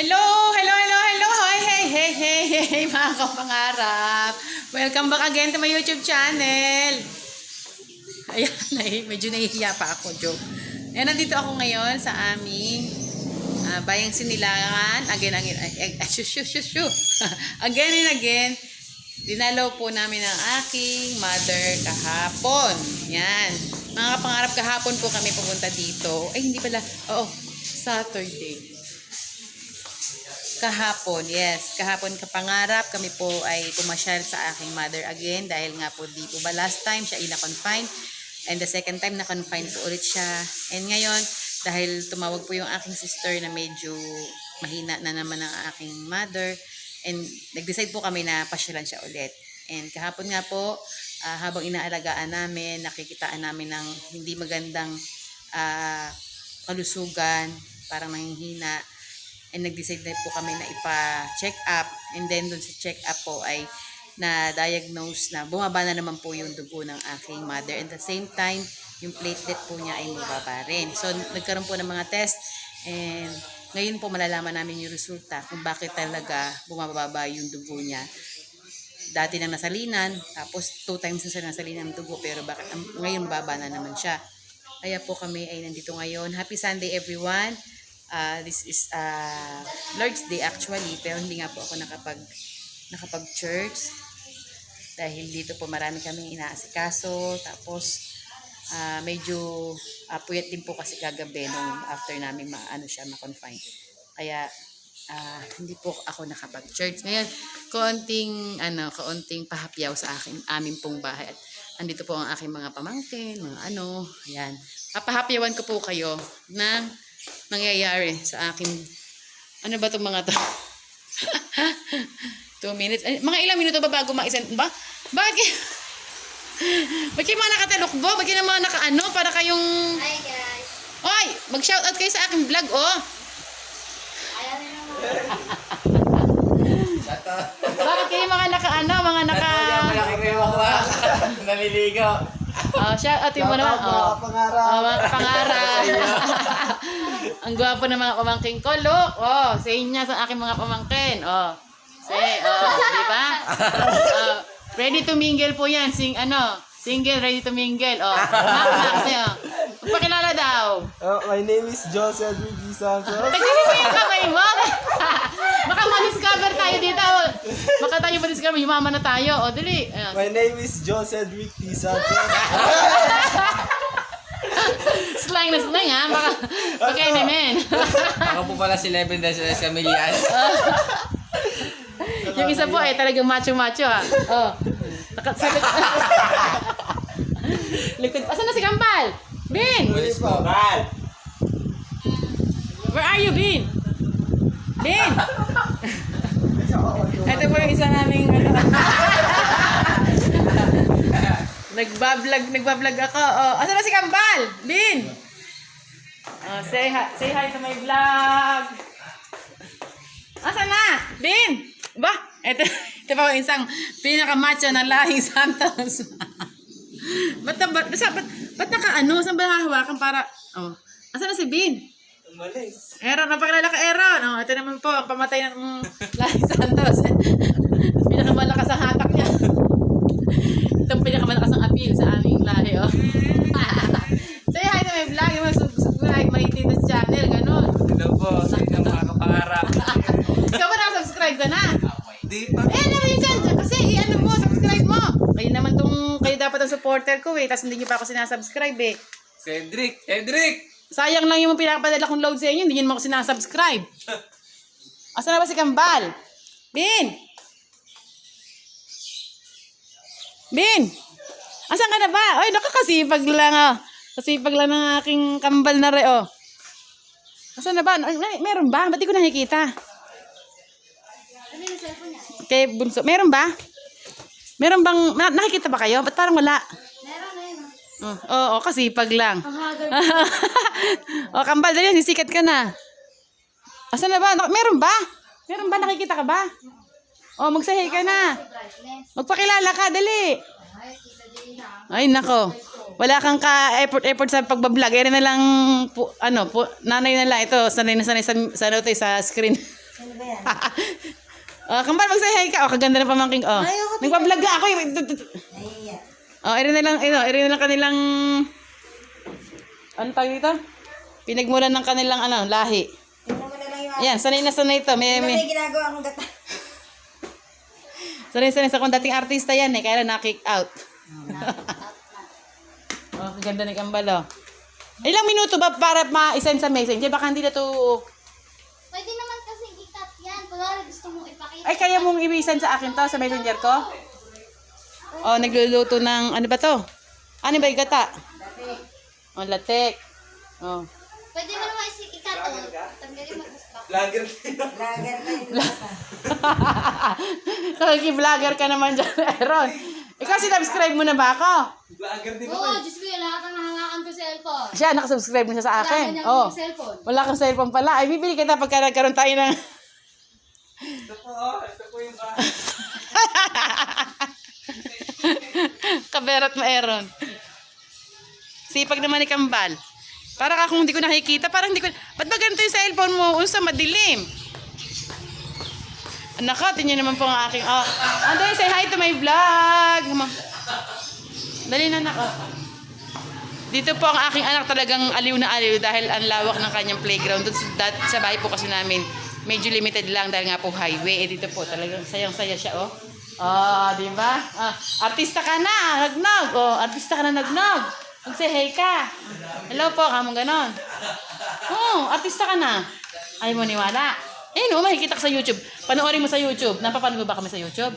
Hello, hello, hello, hello. Hi, hey, hey, hey, hey, mga kapangarap. Welcome back again to my YouTube channel. Ayan, medyo nahihiya pa ako, joke. Ayan, nandito ako ngayon sa aming ah, bayang sinilangan. Again, again, again, shoo, shoo, shoo, shoo. again and again, dinalaw po namin ang aking mother kahapon. Yan. Mga kapangarap kahapon po kami pumunta dito. Ay, hindi pala. Oo, Saturday. Kahapon, yes. Kahapon kapangarap, kami po ay pumasyal sa aking mother again dahil nga po di po ba last time siya ina-confine and the second time na-confine po ulit siya. And ngayon, dahil tumawag po yung aking sister na medyo mahina na naman ang aking mother and nag-decide po kami na pasyalan siya ulit. And kahapon nga po, ah, habang inaalagaan namin, nakikitaan namin ng hindi magandang ah, kalusugan, parang nanghihina, and nag-decide na po kami na ipa-check up. And then dun sa check up po ay na-diagnose na bumaba na naman po yung dugo ng aking mother. And the same time yung platelet po niya ay bumaba rin. So nagkaroon po ng mga test. And ngayon po malalaman namin yung resulta kung bakit talaga bumababa yung dugo niya. Dati nang nasalinan tapos two times na siya nasalinan ng dugo pero bakit ngayon baba na naman siya. Kaya po kami ay nandito ngayon. Happy Sunday everyone Ah, this is uh, Lord's Day actually, pero hindi nga po ako nakapag nakapag-church dahil dito po marami kaming inaasikaso tapos ah, medyo uh, puyat din po kasi kagabi nung after namin maano siya ma-confine. Kaya ah, hindi po ako nakapag-church. Ngayon, konting ano, kaunting pahapyaw sa akin, amin pong bahay. At andito po ang aking mga pamangkin, mga ano, ayan. Papahapyawan ko po kayo ng nangyayari sa akin. Ano ba itong mga to? Two minutes. Ay, mga ilang minuto ba bago ma-isend? Ba? Bakit kayo? Bakit kayo mga nakatalokbo? Bakit kayo mga nakaano? Para kayong... Hi guys. Oy! Mag-shoutout kayo sa aking vlog, oh! Ayaw na naman. Bakit kayo mga nakaano? Mga naka... Malaki ko yung makuha. Naliligo. Oh, shoutout mo naman. Oh. Oh, mga pangarap. Ang gwapo ng mga pamangkin ko. Look, oh, sa inyo sa aking mga pamangkin. Oh. Say, oh, di ba? Oh, ready to mingle po yan. Sing, ano, single, ready to mingle. Oh, mak, mak, sa'yo. Magpakilala daw. Oh, my name is Joseph D. Santos. Taglinis yung kamay mo. Baka ma-discover tayo dito. Baka tayo ma-discover. Yumaman na tayo. O, dali. Ayan. My name is Joseph D. Santos. Slang na slang, ha? Baka, baka naman. Ako po pala si Leven de Suez Camillas. Yung isa po ay talagang macho-macho ha. Oh. Nakasalit. Likod. Asan na si Kampal? Bin! Where are you, Bin? Bin! Ito po yung isa naming ano. nagbablog, nagbablog ako. Oh, asan na si Kampal? Bin! Oh, say hi, say hi to my vlog. Asan na? Bin! Ba? Ito, ito pa yung isang pinakamacho ng lahing Santos. ba't, na, ba't, ba't, ba't, ba't naka ano? Saan ba hahawakan para... Oh. Asan na si Bin? Umalis. Aaron, napakilala ka Aaron. Oh, ito naman po, ang pamatay ng mm, lahing Santos. pinakamalakas ang hatak niya. Ito ang pinakamalakas ang appeal sa aming lahi. Oh. Say hi to my vlog. Yung mga subscribe, Malitinas channel. Ganon. Hello po. Sa inyong mga kapangarap. Ikaw ba nakasubscribe ka na? Di pa. Eh, ano yun dyan? Kasi, i-ano mo, subscribe mo. Kayo naman tong, kayo dapat ang supporter ko eh. Tapos hindi niyo pa ako sinasubscribe eh. Cedric. Cedric. Sayang lang yung pinapadala kong load sa inyo. Hindi niyo naman ako sinasubscribe. Asa na ba si Kambal? Bin! Bin! Asan ka na ba? Ay, nakakasipag lang ah. Kasipag lang ng aking kambal na re, oh. Asan na ba? Meron ba? Ba't di ko nakikita? Ano yung cellphone niya? Kay Bunso. Meron ba? Meron bang, na- nakikita ba kayo? Ba't parang wala? Meron na yun. Oh, oo, oh, kasipag lang. Ang hagal. oh, kambal, dali, sisikat ka na. Asan na ba? Meron ba? Meron ba? Nakikita ka ba? Oh, magsahi ka na. Magpakilala ka, dali. Ay, nako. Wala kang ka-effort-effort sa pagbablog. Ere na lang, po, ano, po, nanay na lang ito. Sanay na sanay sa, sa, ano to, eh, sa screen. ba yan? Oh, kambal, mag-say hi ka. Oh, kaganda ng pamangking. Oh. Ayoko, Nagpa-vlog ako. eh. Oh, irin na lang, ino, irin na lang kanilang, ano tawag dito? Pinagmulan ng kanilang, ano, lahi. Tingnan mo na lang yung Yan, sanay na sanay to. May, Ano may, may ginagawa akong gata? sanay sanay sa kung dating artista yan eh, kaya lang na-kick out. oh, kaganda ni kambal, oh. Ilang minuto ba para ma-send sa messenger? Baka hindi na to... Pwede naman. Kunwari gusto mong ipakita. Ay, kaya mong i-send sa akin to, sa messenger ko? Oh, nagluluto ng, ano ba to? Ano ba yung gata? Oh, latek. Oh. Pwede mo naman isi- ikat o. Tanggalin mo. Lager pa yung gata. Nakiki-vlogger ka naman dyan, Aaron. Ikaw, sinubscribe mo na ba ako? Lager din Oo, Diyos ko yun. Lahat ang nahangakan ko sa cellphone. Siya, nakasubscribe mo siya sa Wala akin. ka niyang Oh. cellphone. Wala kang cellphone pala. Ay, bibili kita pagka nagkaroon tayo ng... Ito po. Ito po. Kaberat mo, Aaron. Sipag naman ni Kambal. Para ka kung hindi ko nakikita, parang hindi ko... Ba't ba ganito yung cellphone mo? Unsa madilim. Anak ko, tingnan naman po ang aking... Oh, Anday, say hi to my vlog. Dali na, anak. Oh. Dito po ang aking anak talagang aliw na aliw dahil ang lawak ng kanyang playground. Doon sa, sa bahay po kasi namin, medyo limited lang dahil nga po highway. Eh dito po talagang sayang-saya siya, oh. Oh, di ba? Ah, artista ka na, nagnog. Oh, artista ka na nagnog. Mag-say hey ka. Hello po, kamong ganon. Oh, artista ka na. Ay mo niwala. Eh, no, makikita ka sa YouTube. Panoorin mo sa YouTube. Napapanood mo ba kami sa YouTube?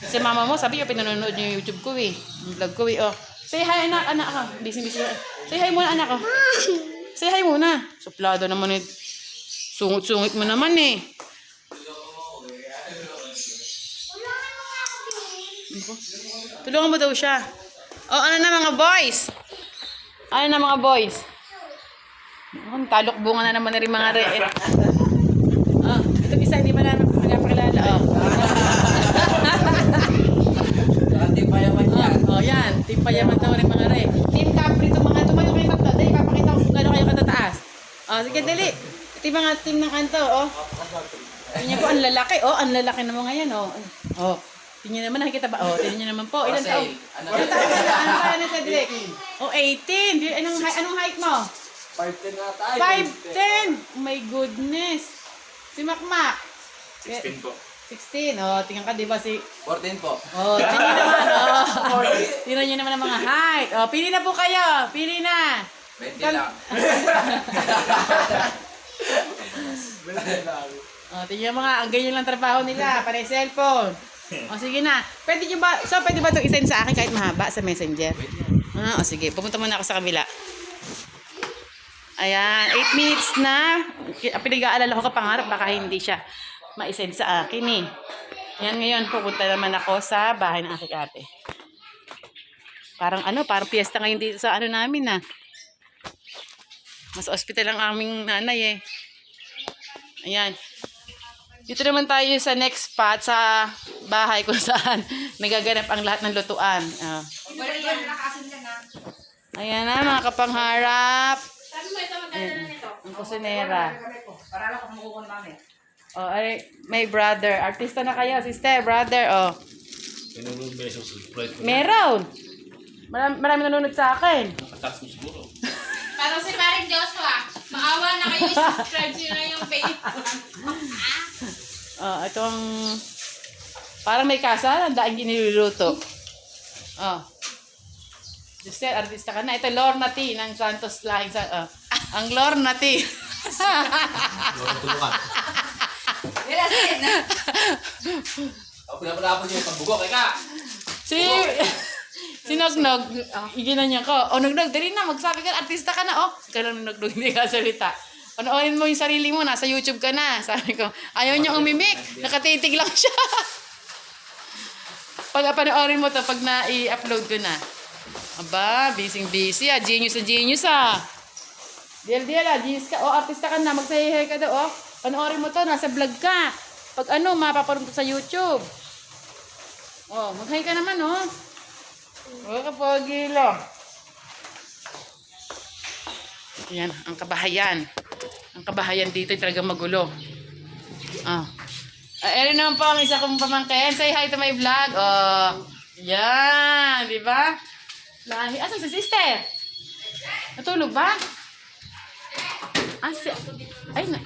Si mama mo, sabi ko, pinanonood niyo yung YouTube ko eh. Yung vlog ko eh, oh. Say hi, anak, anak ka. Busy, busy. Say hi muna, anak ko. Say hi muna. Suplado naman eh. Sungot-sungit mo naman eh. Tulungan mo daw siya. O, ano na mga boys? Ano na mga boys? Ang talukbungan na naman na rin mga re. Oh, ito isa, hindi pa namin pinapakilala. Oh. Dati pa yaman yan. Oh, yan. Team payaman daw rin mga re. Team Capri to mga tumayo kayo tatlo. Dali, papakita ko kung gano'n kayo katataas. Oh, sige, dali. Ito yung mga team ng kanto, oh. Tingnan po, ang lalaki. Oh, ang lalaki naman ngayon, oh. Oh. Tingnan naman, nakikita ba? Oh, tingnan nyo naman po. Ilan taon? Ano Ilan taon ka na? Ano kaya na sa Drake? Oh, 18. Di- Anong, hi- anong height mo? 5'10 na tayo. 5'10. Oh my goodness. Si Makmak. 16 po. 16. Oh, tingnan ka, di ba si... 14 po. Oh, tingnan naman, oh. Tingnan nyo naman ang mga height. Oh, pili na po kayo. Pili na. 20 lang. Oh, tingnan mga, ang ganyan lang trabaho nila. Panay cellphone. O, sige na. Pwede nyo ba, so pwede ba ito isend sa akin kahit mahaba sa messenger? Ah, o sige, pupunta muna ako sa kabila. Ayan, 8 minutes na. Pinag-aalala ko kapangarap, baka hindi siya ma-send sa akin eh. Yan ngayon, pupunta naman ako sa bahay ng aking ate. Parang ano, parang piyesta ngayon dito sa ano namin ah. Mas ospital ang aming nanay eh. Ayan. Dito naman tayo sa next spot sa bahay kung saan nagaganap ang lahat ng lutuan. Ah. Ayan na mga kapangharap. Ayan, ang kusinera. Oh, ay, may brother. Artista na kayo, sister, brother. Oh. Meron. Marami, marami nanonood sa akin. Parang si Paring Joshua. Maawa na kayo. subscribe nyo na yung page. Oh, itong parang may kasa, ang daing giniluluto. Oh. Sister, artista ka na. Ito, Lorna T ng Santos Lahing sa... Oh. Ang Lorna T. Ako pinapalapon niyo yung pagbugo. Kaya ka! si... Si Nognog, iginan niya ko. O Nognog, dali na, magsabi ka, artista ka na, oh. Ganun Nognog, hindi ka salita. Panoorin mo yung sarili mo, nasa YouTube ka na. Sabi ko, ayaw niya umimik. Nakatitig lang siya. pag panoorin mo to, pag na-i-upload ko na. Aba, busy busy ah. Genius na genius ah. Diel, diel ah. Genius ka. Oh, artista ka na. Magsahihay ka daw, oh. Panoorin mo to, nasa vlog ka. Pag ano, mapapanood ko sa YouTube. Oh, mag-hi ka naman, oh. Huwag ka pagilo. Yan, ang kabahayan. Ang kabahayan dito ay talagang magulo. Ah. Ah, Erin naman po ang isa kong pamangkin. Say hi to my vlog. Oh. Yan. Di ba? Lahi. Asan si sister? Natulog ba? Ah, si... Ay, na...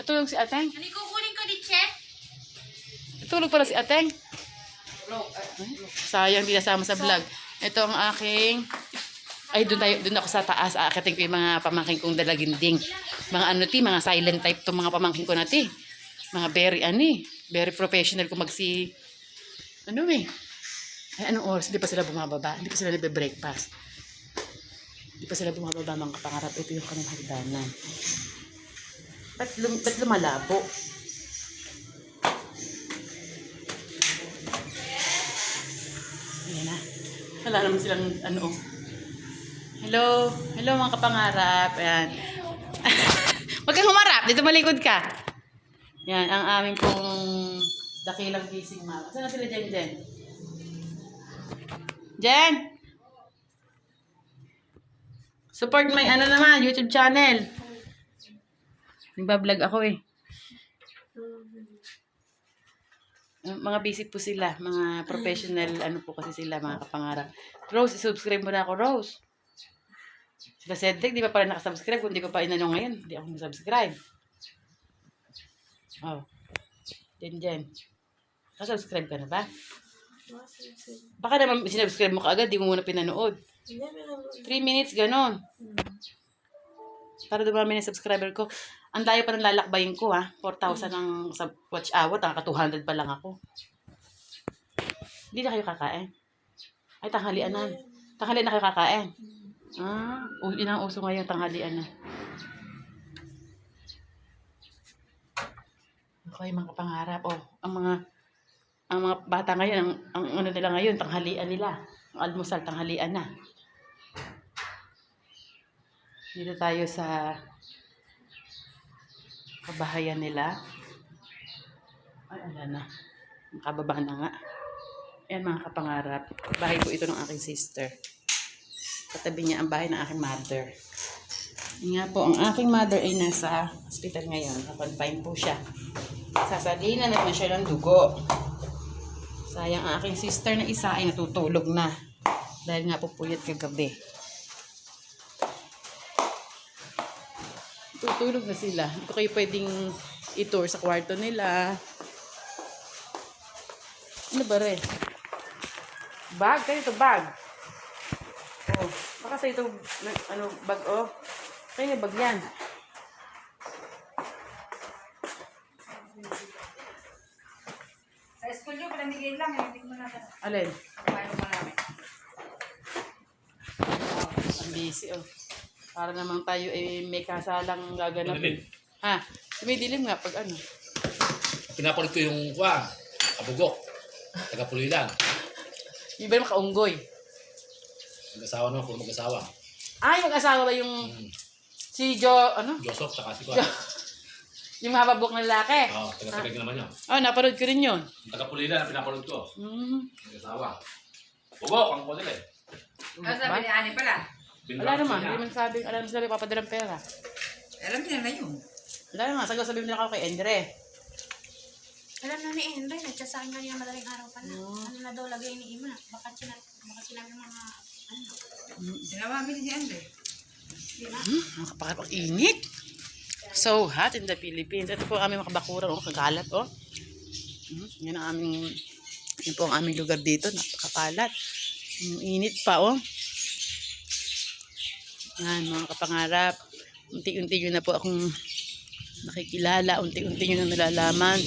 Natulog si Ateng? Ano kukunin ko di Che? Natulog pala si Ateng. Ay, Sayang, di nasama sa vlog. Ito ang aking... Ay, doon tayo, doon ako sa taas. Aakating ko yung mga pamangkin kong dalaginding. Mga ano ti, mga silent type to mga pamangkin ko na. Mga very ani, very professional kung magsi... Ano eh. Ay, anong oras? Hindi pa sila bumababa. Hindi pa sila nagbe-breakfast. Hindi pa sila bumababa mga kapangarap. Ito yung kanilang hagdanan. Ba't, lum, ba't lumalabo? Wala naman silang ano. Hello. Hello mga kapangarap. Ayan. Huwag kang humarap. Dito malikod ka. Yan, ang aming pong dakilang gising mama. Saan na sila Jen Jen? Jen! Support my ano naman, YouTube channel. Nagbablog ako eh. Mga busy po sila, mga professional, ano po kasi sila, mga kapangarap. Rose, subscribe mo na ako, Rose. Sila Cedric, di ba pala nakasubscribe? Kung di ko pa inano ngayon, di ako nasubscribe. Oh. Jen, Jen. Nakasubscribe ka na ba? Baka naman sinubscribe mo kaagad, di mo muna pinanood. 3 minutes, ganon. Para dumami na subscriber ko. Ang layo pa ng lalakbayin ko ha. 4,000 ang sa watch hour. Taka 200 pa lang ako. Hindi na kayo kakain? Ay, tanghalian na. Tanghalian na kayo kakain? Ah, u- yun ang uso ngayon, tanghalian na. Yung mga pangarap. Oh, ang mga ang mga bata ngayon, ang, ang ano nila ngayon, tanghalian nila. Ang almusal, tanghalian na. Dito tayo sa kabahayan nila. Ay, ala na. Makababa na nga. Ayan mga kapangarap. Bahay po ito ng aking sister. Katabi niya ang bahay ng aking mother. Nga po, ang aking mother ay nasa hospital ngayon. Kakonfine po siya. Sasalina naman siya ng dugo. Sayang ang aking sister na isa ay natutulog na. Dahil nga po puyat kagabi. Tutulog na sila. Hindi ko kayo pwedeng i-tour sa kwarto nila. Ano ba rin? Bag? Kayo ito bag. Oh, baka sa ito, na- ano, bag oh. Kayo bag yan. Sa school nyo, palamigay lang. eh. Hindi mo na Alin? Paano mo namin? Ang busy oh. Para naman tayo eh, may kasalang gaganapin. Ha? Tumidilim nga pag ano. Pinapalit ko yung kuha, kabugok. Taga-puloy lang. Yung ba yung makaunggoy? Mag-asawa naman kung mag-asawa. Ah, yung asawa ba yung Hmm. si Jo, ano? Joseph, tsaka si Kuya. Yung mahababok na lalaki. Oo, taga-tagag naman yun. Oh, napanood ko rin yun. Yung Taga-puloy lang, pinapanood ko. Hmm. Mag-asawa. Bugok, ang nila eh. Ano sabi ni Ani pala? Wala naman, hindi man sabing, alam sila papadalang pera. Alam niya na yun. Wala naman, sagot sabihin nila ako kay Andre. Alam na ni Henry, nagchat sa akin kanina madaling araw pa na. Ano na daw lagay ni Ima? Baka, sina, baka sinabi ng mga ano. Sinawami ni si Andre. Hmm, makapakapag init. So hot in the Philippines. Ito po ang aming mga bakuran, oh, kagalat, oh. Hmm, yan ang aming, yan po ang aming lugar dito, napakakalat. Ang init pa, oh. Yan, mga kapangarap. Unti-unti nyo na po akong nakikilala. Unti-unti nyo na nalalaman.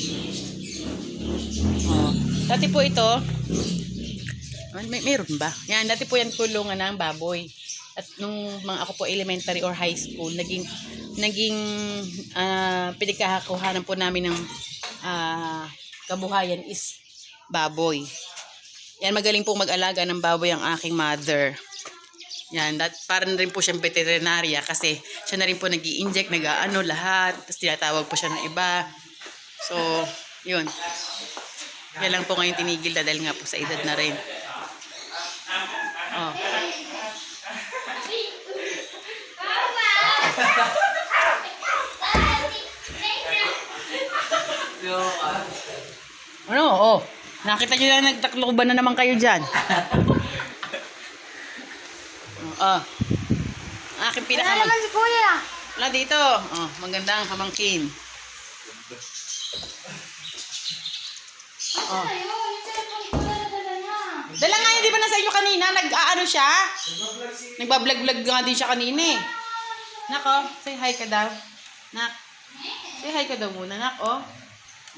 Oh. Dati po ito, may, meron ba? Yan, dati po yan kulungan ng baboy. At nung mga ako po elementary or high school, naging naging ah pinagkakakuhanan po namin ng ah, kabuhayan is baboy. Yan, magaling po mag-alaga ng baboy ang aking mother. Yan, that, para na rin po siyang veterinarya kasi siya na rin po nag inject nag-ano, lahat. Tapos tinatawag po siya ng iba. So, yun. Kaya lang po ngayon tinigil na dahil nga po sa edad na rin. Oh. Ano? Oh. Nakita nyo na nagtakloban na naman kayo dyan. oh. Aking Wala pinaka... naman si kuya. Wala dito. Oh, magandang pamangkin. Oh. Dala nga, hindi ba nasa inyo kanina? Nag-aano siya? Nagbablog-vlog nga din siya kanina eh. Nako, say hi ka daw. Nak. Say hi ka daw muna, nak, oh.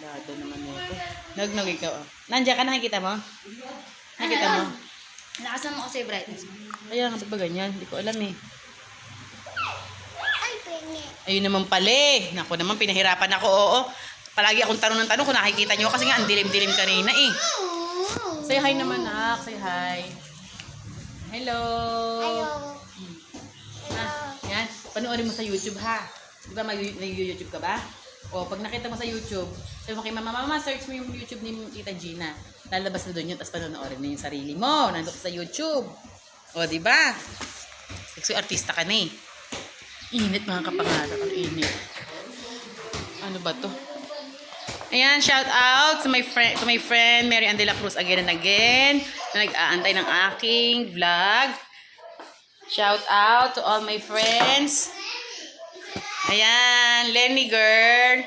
Lado naman nito. Nagnog ikaw, oh. Nandiyan ka, nakikita mo? Nakikita mo? Nakasama ko si brightness. Kaya nga, ba ganyan? Hindi ko alam eh. Ay, pengi. Ayun naman pala eh. Naku naman, pinahirapan ako, oo. Palagi akong tanong ng tanong kung nakikita nyo kasi nga ang dilim-dilim kanina eh. Say hi naman, nak. Say hi. Hello. Ah, yan. Panoorin mo sa YouTube, ha? Di ba may nag-YouTube ka ba? O, pag nakita mo sa YouTube, sabi mo kay mama, mama, search mo yung YouTube ni Tita Gina. Lalabas na doon yun, tapos panonoorin mo yung sarili mo. Nandun sa YouTube. O, di ba? Sexy artista ka na eh. Init mga kapangarap. Ang init. Ano ba to? Ayan, shout out to my friend, to my friend Mary Ann de la Cruz again and again na nag-aantay ng aking vlog. Shout out to all my friends. Ayan, Lenny girl.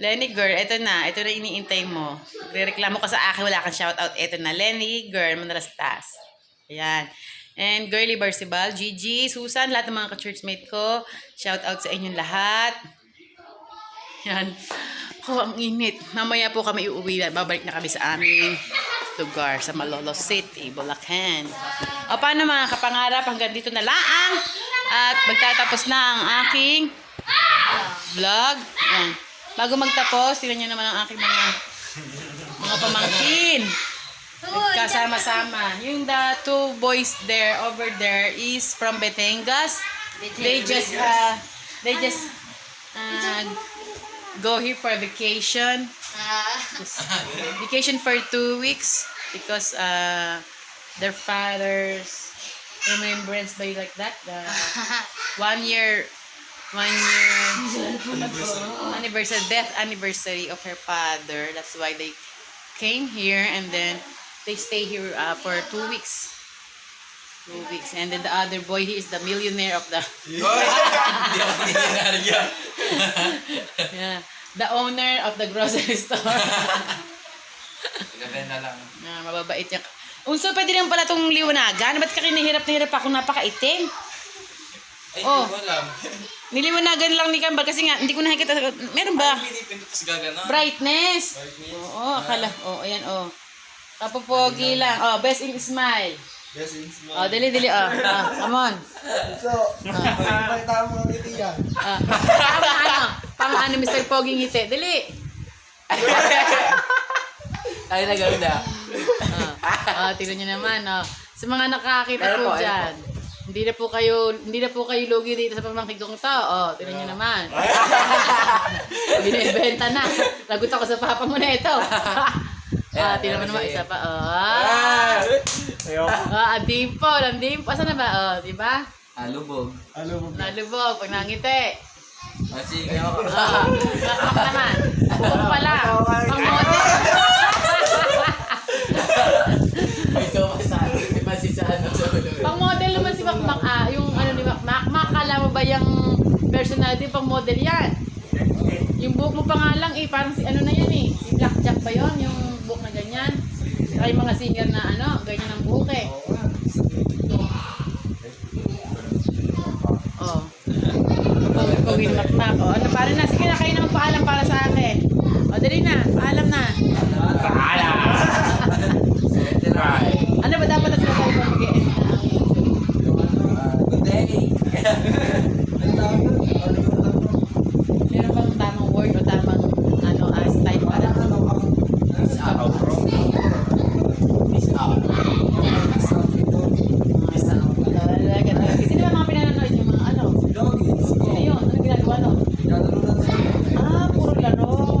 Lenny girl, eto na. Ito na iniintay mo. Reklamo ka sa akin, wala kang shout out. Eto na, Lenny girl, Manarastas. Ayan. And Girly Barsibal, Gigi, Susan, lahat ng mga ka-churchmate ko. Shout out sa inyong lahat. Yan. Oh, ang init. Mamaya po kami uuwi. Babalik na kami sa aming lugar sa Malolo City, Bulacan. O paano mga kapangarap, hanggang dito na laang. At magtatapos na ang aking vlog. Yan. Bago magtapos, tingnan nyo naman ang aking mga mga pamangkin. Kasama-sama. Yung the two boys there, over there, is from Batangas. They just, uh, they just, uh, go here for vacation. Just vacation for two weeks because uh, their father's remembrance by like that. The one year, one year anniversary, death anniversary of her father. That's why they came here and then they stay here uh, for two weeks. Two weeks. And then the other boy, he is the millionaire of the... yeah. The owner of the grocery store. Ganda lang. na mababait niya. Unso, pwede naman pala itong liwanagan. Ba't ka kinahirap na hirap ako napakaitim? Ay, Oh. hindi ko alam. Niliwanagan lang ni Kambal kasi nga, hindi ko nakikita. Meron ba? Pinipindot tapos gagana. Brightness. Oo, akala. Oo, ayan, oo. Kapopogi lang. Oh, best in smile. Yes, in small. Oh, dali, dali. Oh, oh come on. So, pakita mo ang ngiti yan. Ah, pang ano? Pang ano, Mr. Pogi ngiti. Dali. Ay, naganda. Ah, ah tignan nyo naman, oh. Sa mga nakakita po dyan, hindi na po kayo, hindi na po kayo lugi dito sa pamangkin kong to. Oh, tignan nyo naman. Binibenta na. Lagot ako sa papa mo na ito. ah, tignan mo naman, isa pa. Oh. Ah, ah, ang dimple, ang dimple. Asan na ba? Oh, di ba? Ah, lubog. Ano mo? Nalubog, pag nangiti. Ah, sige ako. Ah, nakak naman. Buko pala. Pang model. Ikaw pa sa akin. May masisaan na sa ulo. Pang model naman si Makmak. Ah, yung ano ni Makmak. Makakala mo ba yung personality pang model yan? Yung buhok mo pa nga lang eh, parang si ano na yan eh. Si Blackjack ba yun? Yung buhok na ganyan. Saka yung mga singer na ano, ganyan ang buhok eh. Oh. Pawin makmak. Oh, ano para na? Sige na, kayo na magpaalam para sa akin. O, dali na. Paalam na. Ano ba dapat na sinasabi ko mag-e-end na ang YouTube? Good day. Meron bang tamang word o tamang ano, uh, style para? Peace out. Peace out. Peace out. Sino ba mga pinanonood yung mga ano? Sino yun? Ano ginagawa no? Ah, puro laro.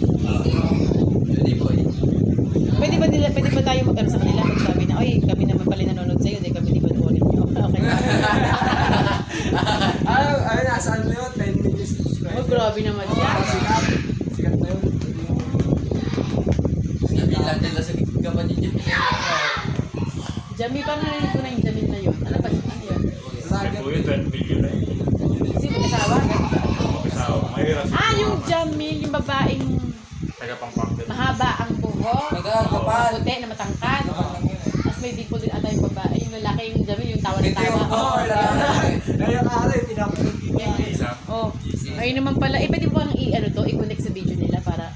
Hindi boy. Pwede ba nila, pwede parang narinig ko na yung Jamil na yun. Ano ba? Ano yun? Vlogger. Po yun, 20 million na yun. Sino kasawa? Kasama. Mahirap si Ah, yung Jamil, yung babaeng Tagapampang. mahaba ang buhok. Nagkakapal. Puti na matangkad. Tapos may dimple din ata yung babae. Yung lalaki yung Jamil, yung tawa-tawa. Oo, wala. Kaya kare, pinapanood kita. Isa. Oh, ayun naman pala. Eh, pwede bang i-ano to, i-connect sa video nila para...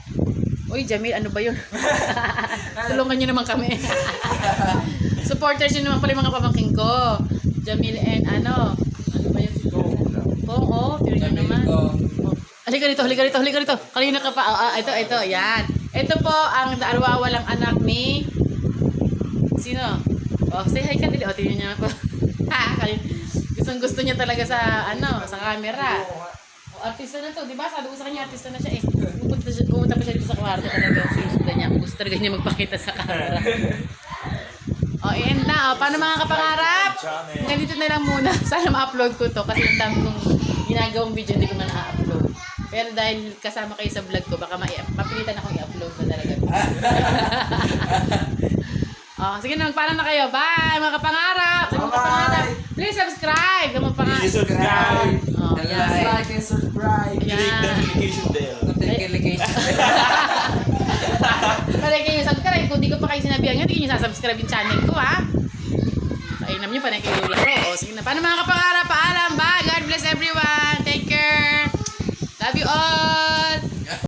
Uy, Jamil, ano ba yun? Tulungan nyo naman kami. Supporters nyo naman pala yung mga pamangking ko. Jamil and ano? Ano ba yun? Kong, oh, tira nyo naman. Oh. Halika dito, halika dito, halika dito. Kanina ka pa. Oh, ah, ito, ito, yan. Ito po ang walang anak ni... Sino? Oh, say hi ka dili. Oh, tingnan niya ako. Gustong gusto niya talaga sa, ano, sa camera. Artista na to, di ba? Sabi ko sa kanya, artista na siya eh. Pupunta, siya, pumunta pa siya dito sa kwarto talaga. Sinusundan niya. Gusto talaga niya magpakita sa camera. oh, and na. Oh, paano mga kapangarap? Ganito na lang muna. Sana ma-upload ko to kasi ang dami kong ginagawang video hindi ko na na-upload. Pero dahil kasama kayo sa vlog ko, baka ma- mapilitan akong i-upload na talaga. oh, sige na, magpaalam na kayo. Bye, mga kapangarap! Sa mga Bye-bye! kapangarap, please subscribe! Mga pangarap. Please subscribe. Oh, yan. like and subscribe. Click the Yan. notification bell. Pwede kayo subscribe. Kung di ko pa kayo sinabihan nga, hindi nyo sasubscribe yung channel ko, ha? Sa inam nyo, panay kayo laro. O, sige na. Paano mga kapangarap? Paalam. Bye. God bless everyone. Take care. Love you all.